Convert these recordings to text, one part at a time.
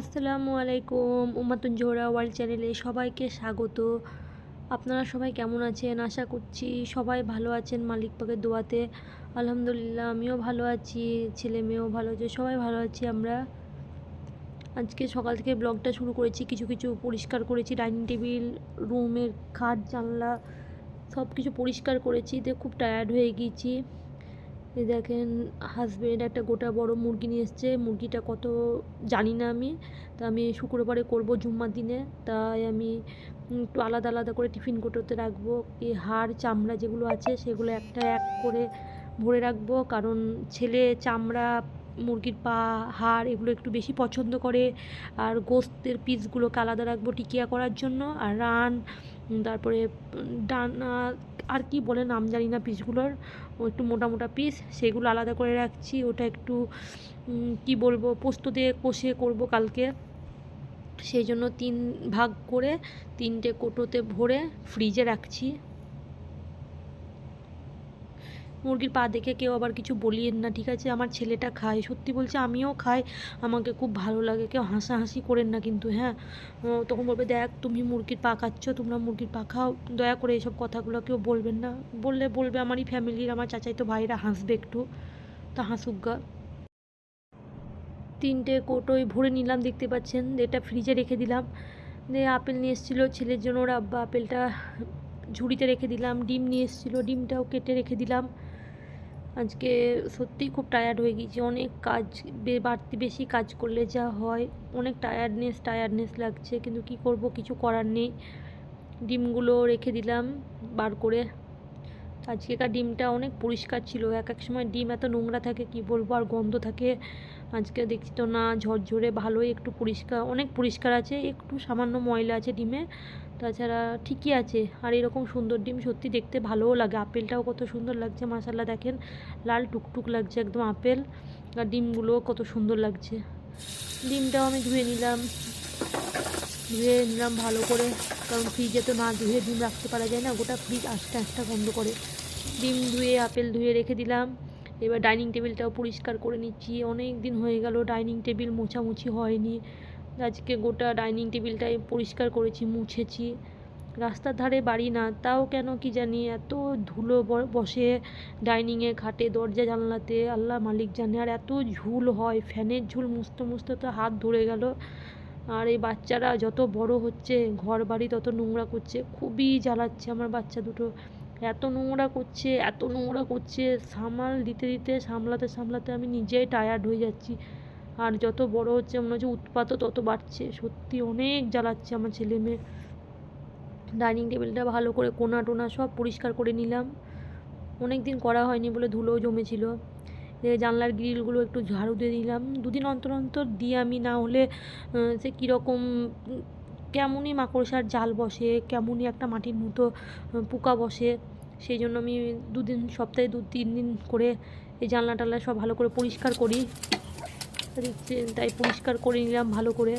আসসালামু আলাইকুম উমাতুন জোহরা ওয়ার্ল্ড চ্যানেলে সবাইকে স্বাগত। আপনারা সবাই কেমন আছেন? আশা করছি সবাই ভালো আছেন মালিক পাকের দোয়াতে। আলহামদুলিল্লাহ, আমিও ভালো আছি, ছেলে মেয়েও ভালো আছে, সবাই ভালো আছি আমরা। আজকে সকাল থেকে ব্লগটা শুরু করেছি, কিছু কিছু পরিষ্কার করেছি, ডাইনিং টেবিল, রুমের খাট, জানলা সব কিছু পরিষ্কার করেছি। দিয়ে খুব টায়ার্ড হয়ে গিয়েছি। দেখেন হাজব্যান্ড একটা গোটা বড় মুরগি নিয়ে এসছে, মুরগিটা কত জানি না আমি। তা আমি শুক্রবারে করব জুম্মার দিনে। তাই আমি একটু আলাদা আলাদা করে টিফিন কোটোতে রাখব। এই হাড়, চামড়া যেগুলো আছে সেগুলো একটা এক করে ভরে রাখব। কারণ ছেলে চামড়া মুরগির পা, হাড় এগুলো একটু বেশি পছন্দ করে। আর গোস্তের পিসগুলোকে আলাদা রাখব টিকিয়া করার জন্য। আর রান তারপরে ডানা, আর কি বলে নাম জানি না পিসগুলোর একটু মোটা মোটা পিস, সেগুলো আলাদা করে রাখছি। ওটা একটু কি বলব, পোস্ত দিয়ে কষে করব কালকে। সেই জন্য তিন ভাগ করে তিনটে কোটোতে ভরে ফ্রিজে রাখছি। মুরগির পা দেখে কেউ আবার কিছু বলিয়েন না, ঠিক আছে? আমার ছেলেটা খায়। সত্যি বলছে, আমিও খাই। আমাকে খুব ভালো লাগে। কেউ হাসাহাসি করেন না কিন্তু হ্যাঁ? তখন বলবে, দেখ, তুমি মুরগির পা খাচ্ছ তোমরা মুরগির পা খাও। দয়া করে এইসব কথাগুলো কেউ বলবেন না। বললে বলবে, আমারই ফ্যামিলির, আমার চাচাই তো ভাইরা হাসবে একটু। তা হাসুক গা। তিনটে কোটোই ভরে নিলাম, দেখতে পাচ্ছেন? এটা ফ্রিজে রেখে দিলাম। দিয়ে আপেল নিয়ে এসেছিল ছেলের জন্য। ওর আব্বা আপেলটা ঝুড়িতে রেখে দিলাম। ডিম নিয়ে এসেছিল। ডিমটাও কেটে রেখে দিলাম। আজকে সত্যিই খুব টায়ার্ড হয়ে গেছি। অনেক কাজ বাড়তি বেশি কাজ করলে যা হয়, অনেক টায়ার্ডনেস টায়ার্ডনেস লাগছে। কিন্তু কি করব? কিছু করার নেই। ডিমগুলো রেখে দিলাম, বার করে আজকেকার ডিমটা অনেক পরিষ্কার ছিল, এক এক সময় ডিম এত নোংরা থাকে কি বলব আর গন্ধ থাকে। আজকে দেখছি তো না, ঝরঝরে ভালোই একটু পরিষ্কার, অনেক পরিষ্কার আছে, একটু সামান্য ময়লা আছে ডিমে, তাছাড়া ঠিকই আছে। আর এরকম সুন্দর ডিম সত্যি দেখতে ভালোও লাগে, আপেলটাও কত সুন্দর লাগছে মাসাল্লা দেখেন, লাল টুকটুক লাগছে একদম আপেল, আর ডিমগুলোও কত সুন্দর লাগছে। ডিমটাও আমি ধুয়ে নিলাম ধুয়ে নিলাম ভালো করে, কারণ ফ্রিজে তো না ধুয়ে ডিম রাখতে পারা যায় না, গোটা ফ্রিজ আস্তে আস্তে বন্ধ করে। ডিম ধুয়ে, আপেল ধুয়ে রেখে দিলাম। এবার ডাইনিং টেবিলটাও পরিষ্কার করে নিচ্ছি। অনেক দিন হয়ে গেল ডাইনিং টেবিল মোছামুছি হয়নি। আজকে গোটা ডাইনিং টেবিলটাই পরিষ্কার করেছি, মুছেছি। রাস্তার ধারে বাড়ি না, তাও কেন কি জানি? এত ধুলো বসে ডাইনিংয়ে, খাটে, দরজা, জানলাতে, আল্লাহ মালিক জানে। আর এত ঝুল হয়, ফ্যানের ঝুল মুছতে মুছতে তো হাত ধরে গেল। আর এই বাচ্চারা যত বড় হচ্ছে ঘর বাড়ি তত নোংরা করছে। খুবই জ্বালাচ্ছে আমার বাচ্চা দুটো। এত নোংরা করছে, এত নোংরা করছে। সামাল দিতে দিতে, সামলাতে সামলাতে আমি নিজেই টায়ার্ড হয়ে যাচ্ছি। আর যত বড় হচ্ছে মনে হচ্ছে উৎপাতও তত বাড়ছে। সত্যি অনেক জ্বালাচ্ছে আমার ছেলে মেয়ে। ডাইনিং টেবিলটা ভালো করে কোনা টোনা সব পরিষ্কার করে নিলাম। অনেক দিন করা হয়নি বলে ধুলোও জমেছিল। জানলার গ্রিলগুলো একটু ঝাড়ু দিয়ে দিলাম দুদিন অন্তর অন্তর দিই আমি না হলে সে কীরকম, কেমনই মাকড়সার জাল বসে, কেমনই একটা মাটির মতো পোকা বসে। সেই জন্য আমি দুদিন, সপ্তাহে দু, তিন দিন করে এই জানলা টানলা সব ভালো করে পরিষ্কার করি। তাই পরিষ্কার করে নিলাম ভালো করে।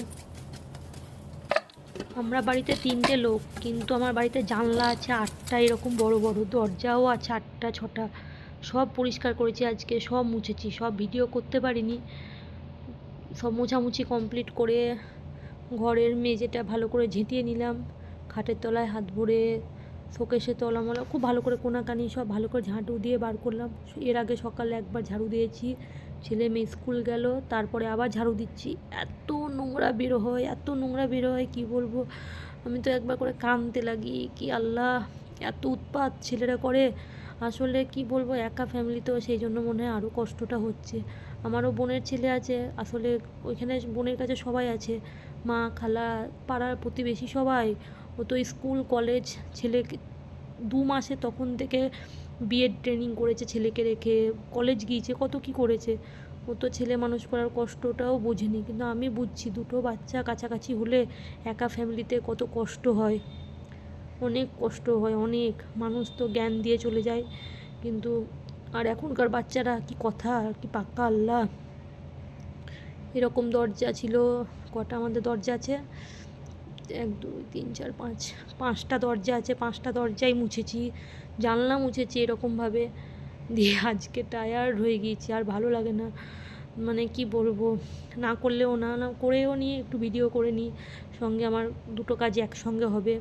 আমরা বাড়িতে তিনটে লোক, কিন্তু আমার বাড়িতে জানলা আছে আটটা, এরকম বড় বড় দরজাও আছে আটটা, ছটা। সব পরিষ্কার করেছি আজকে, সব মুছেছি, সব ভিডিও করতে পারিনি। সব মোছামুছি কমপ্লিট করে ঘরের মেঝেটা ভালো করে ঝেঁটিয়ে নিলাম। খাটের তলায় হাত ভরে শোকেশে তলামলা খুব ভালো করে কোনাকানি সব ভালো করে ঝাঁটু দিয়ে বার করলাম। এর আগে সকালে একবার ঝাড়ু দিয়েছি, ছেলে মেয়ে স্কুল গেল, তারপরে আবার ঝাড়ু দিচ্ছি। এত নোংরা বেরো হয়, এত নোংরা বেরো হয়, কী বলব? আমি তো একবার করে কানতে লাগি, কি আল্লাহ, এত উৎপাত ছেলেরা করে। আসলে কি বলব, একা ফ্যামিলি তো সেই জন্য মনে হয় আরও কষ্টটা হচ্ছে। আমারও বোনের ছেলে আছে, আসলে ওইখানে বোনের কাছে সবাই আছে, মা, খালা, পাড়ার প্রতিবেশী সবাই। ও তো স্কুল, কলেজ, ছেলে দু মাসে তখন থেকে বিএড ট্রেনিং করেছে ছেলেকে রেখে। কলেজ গিয়েছে, কত কি করেছে। ও তো ছেলে মানুষ করার কষ্টটাও বোঝেনি। কিন্তু আমি বুঝছি, দুটো বাচ্চা কাছাকাছি হলে একা ফ্যামিলিতে কত কষ্ট হয়। অনেক কষ্ট হয়, অনেক। মানুষ তো জ্ঞান দিয়ে চলে যায়। কিন্তু আর এখনকার বাচ্চারা কি কথা, কি পাক্কা আল্লাহ। এরকম দরজা ছিল, কটা আমাদের দরজা আছে। এক, দুই, তিন, চার, পাঁচ, পাঁচটা দরজা আছে, পাঁচটা দরজাই মুছেছি, জানলা মুছেছি এরকমভাবে। দিয়ে আজকে টায়ার্ড হয়ে গিয়েছি, আর ভালো লাগে না। মানে কি বলব, না করলেও না না করেও নিই একটু ভিডিও করে নিই, সঙ্গে আমার দুটো কাজ একসঙ্গে হবে।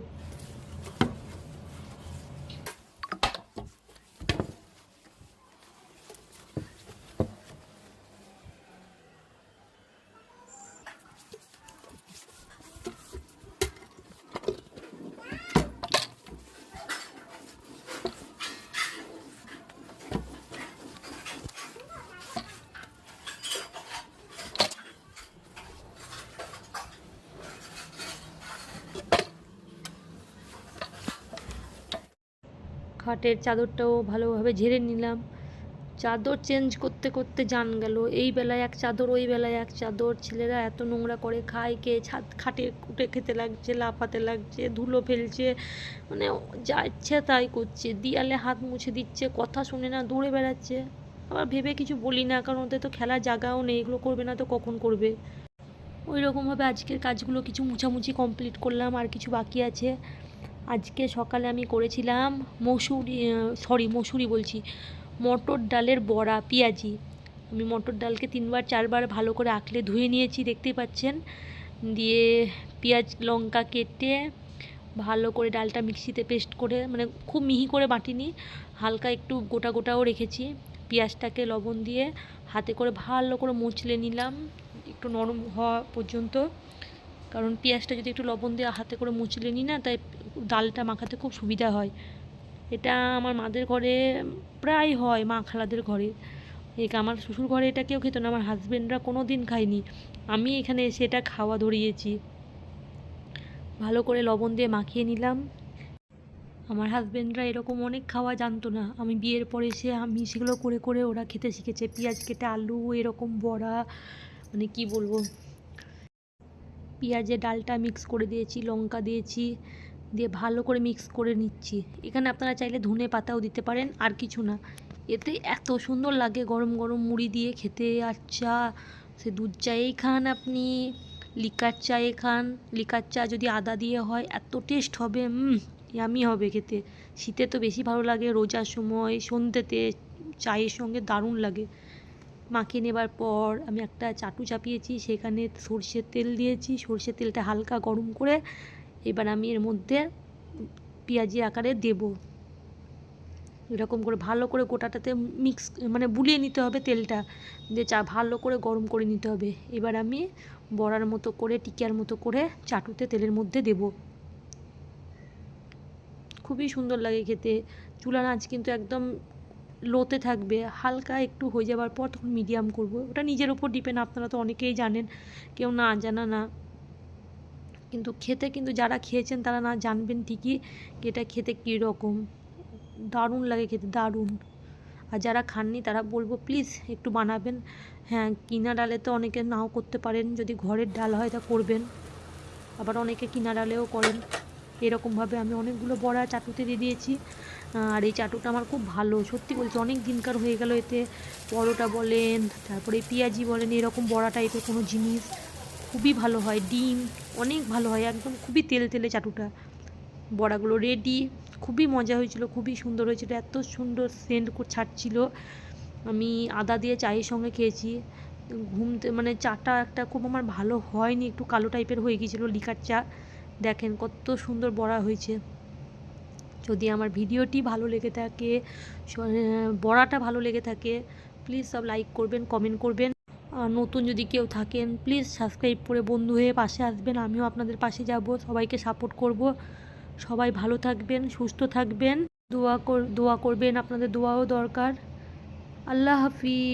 খাটের চাদরটাও ভালোভাবে ঝেড়ে নিলাম। চাদর চেঞ্জ করতে করতে জান গেল। এই বেলায় এক চাদর, ওই বেলায় এক চাদর। ছেলেরা এত নোংরা করে খায় কে? ছাদ খাটে কুটে খেতে লাগছে, লাফাতে লাগছে, ধুলো ফেলছে। মানে যা ইচ্ছে তাই করছে। দিয়ালে হাত মুছে দিচ্ছে, কথা শুনে না, দৌড়ে বেড়াচ্ছে। আবার ভেবে কিছু বলি না, কারণ ওদের তো খেলার জায়গাও নেই। এগুলো করবে না তো কখন করবে? ওই রকমভাবে আজকের কাজগুলো কিছু মুছামুছি কমপ্লিট করলাম, আর কিছু বাকি আছে। আজকে সকালে আমি করেছিলাম মসুরি সরি মসুরি বলছি। মটর ডালের বড়া, পেঁয়াজি। আমি মটর ডালকে তিনবার, চারবার ভালো করে আঁকলে ধুয়ে নিয়েছি দেখতেই পাচ্ছেন? দিয়ে পেঁয়াজ, লঙ্কা কেটে ভালো করে ডালটা মিক্সিতে পেস্ট করে মানে খুব মিহি করে বাটিনি, হালকা একটু গোটা গোটাও রেখেছি। পেঁয়াজটাকে লবণ দিয়ে হাতে করে ভালো করে মুছলে নিলাম, একটু নরম হওয়া পর্যন্ত। কারণ পেঁয়াজটা যদি একটু লবণ দিয়ে হাতে করে মুছলে নিই না, তাই ডালটা মাখাতে খুব সুবিধা হয়। এটা আমার মাদের ঘরে প্রায় হয়, মা খালাদের ঘরে। এক আমার শ্বশুর ঘরে এটা কেউ খেত না, আমার হাজবেন্ডরা কোনো দিন খায়নি। আমি এখানে এসে এটা খাওয়া ধরিয়েছি। ভালো করে লবণ দিয়ে মাখিয়ে নিলাম। আমার হাজবেন্ডরা এরকম অনেক খাওয়া জানতো না। আমি বিয়ের পরে এসে আমি সেগুলো করে করে ওরা খেতে শিখেছে। পেঁয়াজ কেটে আলু, এরকম বড়া মানে কি বলব? পেঁয়াজে ডালটা মিক্স করে দিয়েছি, লঙ্কা দিয়েছি। দিয়ে ভালো করে মিক্স করে নিচ্ছি। এখানে আপনারা চাইলে ধনে পাতাও দিতে পারেন, আর কিছু না। এতে এত সুন্দর লাগে গরম গরম মুড়ি দিয়ে খেতে। আর চা, সে দুধ চায়েই খান আপনি, লিকার চায়ে খান। লিকার চা যদি আদা দিয়ে হয়, এত টেস্ট হবে ইয়ামি হবে খেতে। শীতে তো বেশি ভালো লাগে, রোজার সময়, সন্ধ্যেতে চায়ের সঙ্গে দারুণ লাগে। মাখিয়ে নেবার পর আমি একটা চাটু চাপিয়েছি, সেখানে সর্ষের তেল দিয়েছি। সর্ষের তেলটা হালকা গরম করে এবার আমি এর মধ্যে পেঁয়াজি আকারে দেব। এরকম করে ভালো করে গোটাটাতে মিক্স মানে বুলিয়ে নিতে হবে তেলটা দিয়ে চা ভালো করে গরম করে নিতে হবে। এবার আমি বড়ার মতো করে, টিকিয়ার মতো করে চাটুতে তেলের মধ্যে দেব। খুবই সুন্দর লাগে খেতে। চুলার আঁচ কিন্তু একদম লোতে থাকবে, হালকা একটু হয়ে যাবার পর তখন মিডিয়াম করব। ওটা নিজের উপর ডিপেন্ড আপনারা তো অনেকেই জানেন, কেউ না জানা না। কিন্তু খেতে কিন্তু যারা খেয়েছেন তারা না জানবেন ঠিকই এটা খেতে কীরকম। দারুণ লাগে খেতে, দারুণ। আর যারা খাননি তারা বলব প্লিজ একটু বানাবেন। হ্যাঁ কিনা ডালে তো অনেকে নাও করতে পারেন, যদি ঘরের ডাল হয় তা করবেন। আবার অনেকে কিনা ডালেও করেন। এরকমভাবে আমি অনেকগুলো বড়া চাটুতে দিয়ে দিয়েছি। আর এই চাটুটা আমার খুব ভালো, সত্যি বলছি অনেক দিনকার হয়ে গেল এতে। পরোটা বলেন, তারপরে পেঁয়াজি বলেন, এরকম বড়া টাইপের কোনো জিনিস খুবই ভালো হয়, ডিম অনেক ভালো হয়, একদম খুবই তেল তেলে চাটুটা। বড়াগুলো রেডি খুবই মজা হয়েছিল, খুবই সুন্দর হয়েছিল, এত সুন্দর সেন্ট ছাড়ছিল। আমি আদা দিয়ে চায়ের সঙ্গে খেয়েছি ঘুমতে মানে চাটা একটা খুব আমার ভালো হয়নি, একটু কালো টাইপের হয়ে গিয়েছিল লিকার চা। দেখেন কত সুন্দর বড়া হয়েছে। যদি আমার ভিডিওটি ভালো লেগে থাকে বড়াটা ভালো লেগে থাকে প্লিজ সব লাইক করবেন কমেন্ট করবেন। নতুন যদি কেউ থাকেন প্লিজ সাবস্ক্রাইব করে বন্ধু হয়ে পাশে আসবেন। আমিও আপনাদের পাশে যাব। সবাইকে সাপোর্ট করব। সবাই ভালো থাকবেন, সুস্থ থাকবেন। দোয়া কর, দোয়া করবেন। আপনাদের দোয়াও দরকার। আল্লাহ হাফিজ।